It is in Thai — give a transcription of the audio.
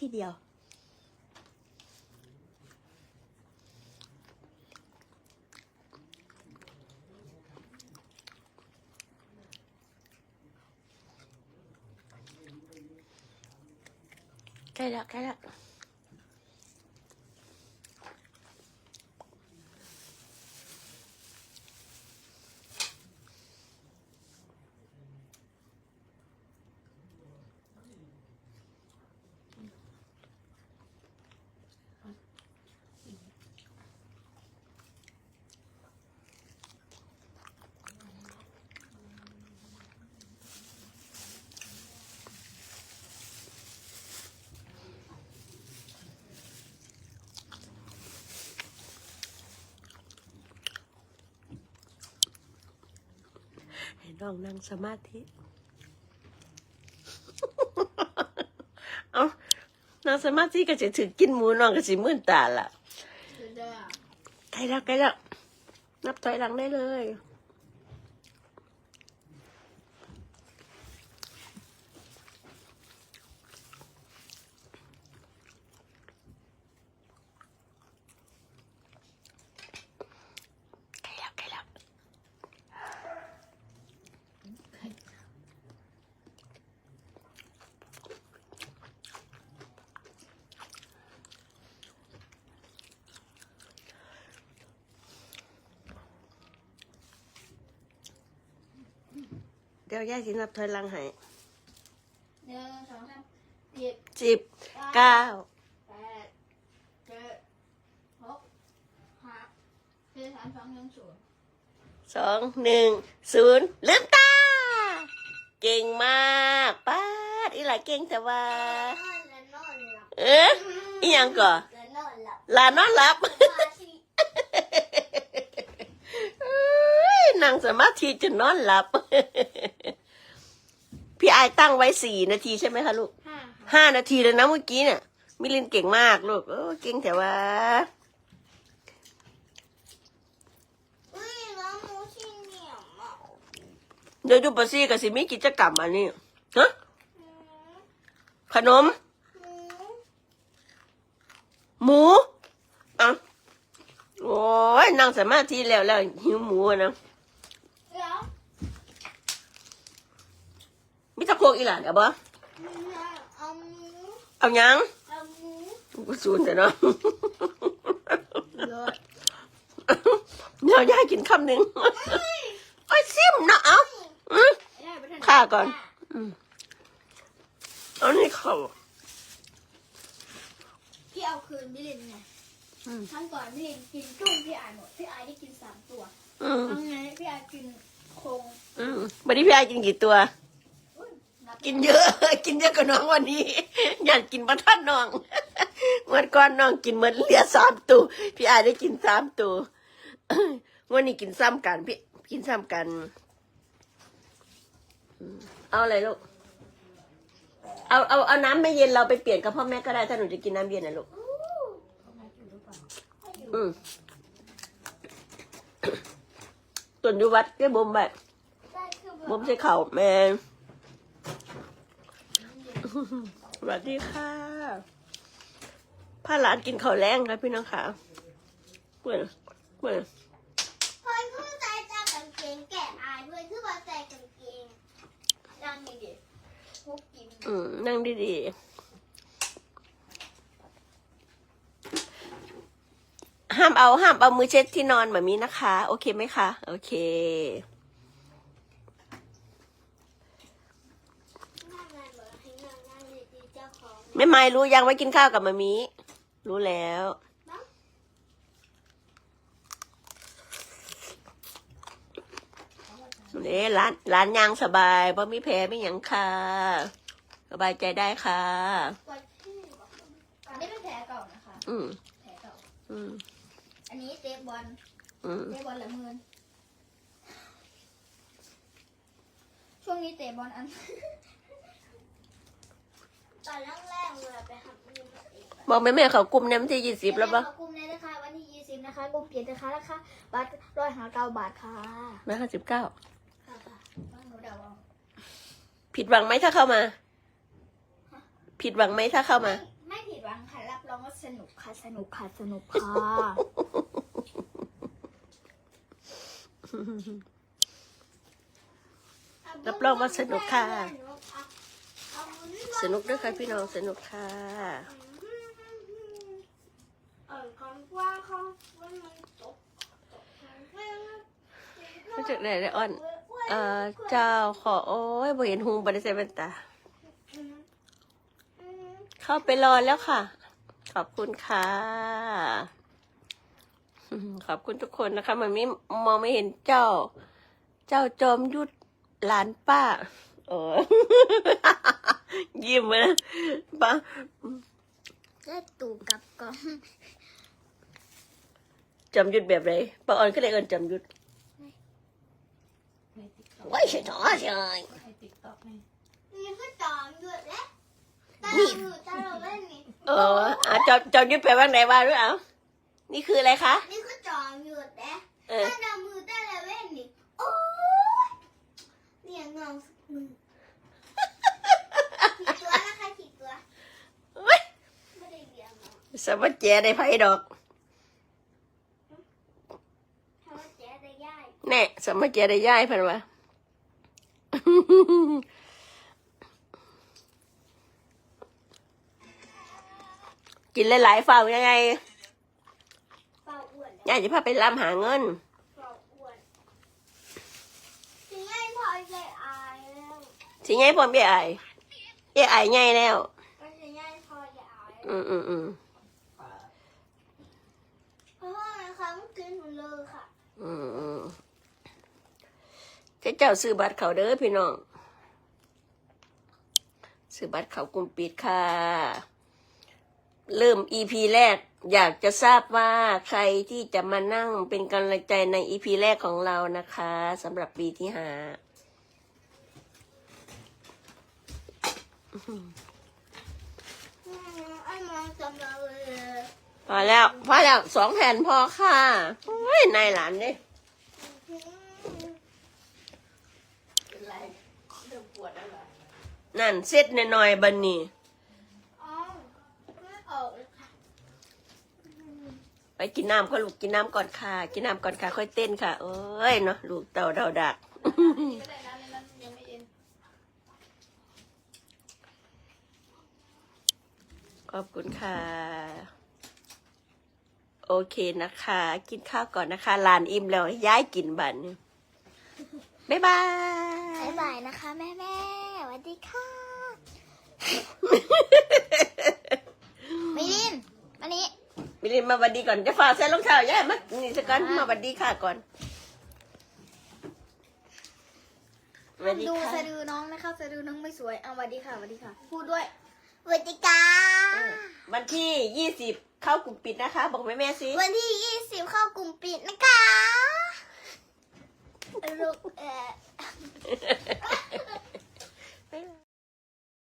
ทีเดียว ใกล้แล้วใกล้แล้ว น้องนั่งสมาธิ เอานั่งสมาธิก็จะถือกินหมูน้องก็สิมื่นตาละใกล้แล้วใกล้แล้วนับถอยหลังได้เลย ใกล้แล้วใกล้แล้ว เดี๋ยวยายสินับถอยหลังให้หนึ่งสองสามสิบสิบเก้าแปดเจ็ดหกห้าสี่สามสองหนึ่งศูนย์สองหนึ่งศูนย์ลืมตา เก่งมากป้าดอีหลาเก่งแต่ว่า และนอนหลับเอ๊ะอีหยังก่อและนอนหลับหลานนอนหลับ มาที่เอ้ยนั่งสมาธิจนนอนหลับ พี่อายตั้งไว้สี่นาทีใช่ไหมคะลูกห้าค่ะห้านาทีเลยนะเมื่อกี้เนี่ยมิลินเก่งมากลูกโอ้เก่งแต่ว่า อุ้ยน้องหมูชิ้นเหนียวมากเดี๋ยวดูปะซี่กับสิมีกิจกรรมอันนี้ฮะอืมขนมอืมหมูอะโอ้ยนั่งสมาธิแล้วแล้วหิวหมูอะนะ เดี๋ยว มิตรโคกอีหลานเอาบ่เอาหมูเอาหยังเอาหมูกูสูนแต่เนาะรถเดี๋ยวยายกินคำหนึ่งไอ้ยซิมเนาะเอาอืมได้ไปทันฆ่าก่อนเอานี่เขาพี่เอาคืนพี่ลินไงอืมครั้งก่อนพี่ลินกินจุ้งพี่อายหมดพี่อายได้กินสามตัวอืมครั้งนี้พี่อายกินโครงอืมวันนี้พี่อายกินกี่ตัวอุ้ยนับ กินเยอะ กินเยอะกว่าน้องวันนี้อยากกินประทันน้องวันก่อนน้องกินเหมือนเหลือสามตัวพี่อายได้กินสามตัววันนี้กินซ้ำกันพี่กินซ้ำกัน เอาอะไรลูกเอาเอาเอาน้ำไม่เย็นเราไปเปลี่ยนกับพ่อแม่ก็ได้ถ้าหนูจะกินน้ำเย็นนะลูกอือเปล่าไม่อยู่อืมตุนยู่วัดก็บ่มแบบได้คือบ่มใส่เข่าแม่ สวัสดีค่ะพาหลานกินข้าวแรงครับพี่น้องค่ะเพื่อนเพื่อนเพื่อนคือใจจากกางเกงแกะอายเพื่อนคือว่าใจกางเกงดังนี่ดิพวกกินอืมนั่งดีๆห้ามเอาห้ามเอามือเช็ดที่นอนแบบนี้นะคะ โอเคไหมคะ โอเค นั่งงานบอกให้นั่งนั่งดีๆเจ้า ของไม่ไม่รู้ยังไว้กินข้าวกับมามีรู้แล้วเนาะเด้ร้านร้านยางสบายเพราะมีแผลไม่หยังค่ะ สบายใจได้ค่ะปวดที่บอกอันนี้เป็นแผลเก่านะคะ อืมแผลเก่า อืมอันนี้เตะบอล อืมเตะบอลละเมินช่วงนี้เตะบอลอัน ตอนแรกๆเวลาไปทำนี่มาเองบอกแม่แม่เขากลุ่มน้ำที่ยี่สิบแล้วปะขอบคุณเลยนะคะวันที่ยี่สิบนะคะกลุ่มเปลี่ยนนะคะราคาบัตรร้อยหาเก้าบาทค่ะแม่ห้าสิบเก้าค่ะค่ะต้องหนูเดาเอาผิดหวังไหมถ้าเข้ามา ผิดหวังไหมถ้าเข้ามา ไม่นุกค่ะสนุกค่ะสนุกค่ะรับรองว่าสนุกค่ะ สนุกด้วยค่ะพี่น้องสนุกค่ะเอกรู้จักได้ได้อ่อนเอ่อเจ้าขอโอ้ยบ่เห็นหุงบ่ได้ใส่แว่นตา เข้าไปรอแล้วค่ะ ขอบคุณค่ะ ขอบคุณทุกคนนะคะมันไม่มองไม่เห็นเจ้า เจ้าจอมยุทธหลานป้า เออ ยิ้มเลยนะป้าได้ตู่กับกองจอมยุทธแบบไรป้าออนก็เลยเอินจอมยุทธในติ๊กต็อกไว้ใช่หรอใช่ในติ๊กต็อกไงนี่ก็จอมหยุดแล้วตาอยู่ตาเราเล่นนี่เอออะจอมจอมยุทธแปลว่าไหนว่าด้วยเอ้านี่คืออะไรคะ นี่ก็จอมหยุดแล้ว เออ ถ้าดามือตาเราเล่นนี่โอ้ยเรียงเงาสักมือขีดตัวนะคะขีดตัว เว้ย ไม่ได้เรีย งเงาสมัครแจได้ไพ่ดอกทำว่าเจ๊ได้ย่ายแน่สมัครแจได้ย่ายเพันวะกินหลายๆฝ่ายังไงเป่าอ้วนยายจะพาไปล่ำหาเงินเป่าอ้วนถึงไอ้พอใจอายแล้วสิไงพ่อเบี้ยไอายเบี้ยไอายไงแล้วก็ถึงไอ้พอใจอายอืมอืมอืม เพราะว่านะคะมันกินหมดเลย เจ้าเจ้าซื้อบัตรเขาเด้อพี่น้อง ซื้อบัตรเขากลุ่มปิดค่ะ เริ่ม EP แรก อยากจะทราบว่าใครที่จะมานั่งเป็นกำลังใจใน EP แรกของเรานะคะสำหรับปีที่ห้าไอ้มองจำเราเลย พอแล้วพอแล้วสองแผ่นพอค่ะโอ้ยนายหลานเนี่ยนั่นเซ็ตหน่อยๆบันนี้อ๋อไม่ออกเลยค่ะไปกินน้ำก็ลูกกินน้ำก่อนค่ะ กินน้ำก่อนค่ะค่อยเต้นค่ะ เอ้ยเนาะลูกเต่าเดาดักขอบคุณค่ะ โอเคนะคะ กินข้าวก่อนนะคะลานอิ่มแล้วย้ายกินบันนี้บ๊ายบาย บ๊ายบายนะคะ แม่แม่สวัสดีค่ะมิลินมานี้มิลินมาบันดีก่อนจะฝ่ากใส่รองเท้าย้ายมานี่สักก่อนมาบันดีค่ะก่อนสวัสดีดูค่ะสะดือน้องนะคะสะดือน้องไม่สวยเอาสวัสดีค่ะสวัสดีค่ะ พูดด้วยส วัสดีค่ะเออวันที่ยี่สิบเข้ากลุ่มปิดนะคะ บอกแม่แม่ๆสิวันที่ยี่สิบเข้ากลุ่มปิดนะคะลูกเออ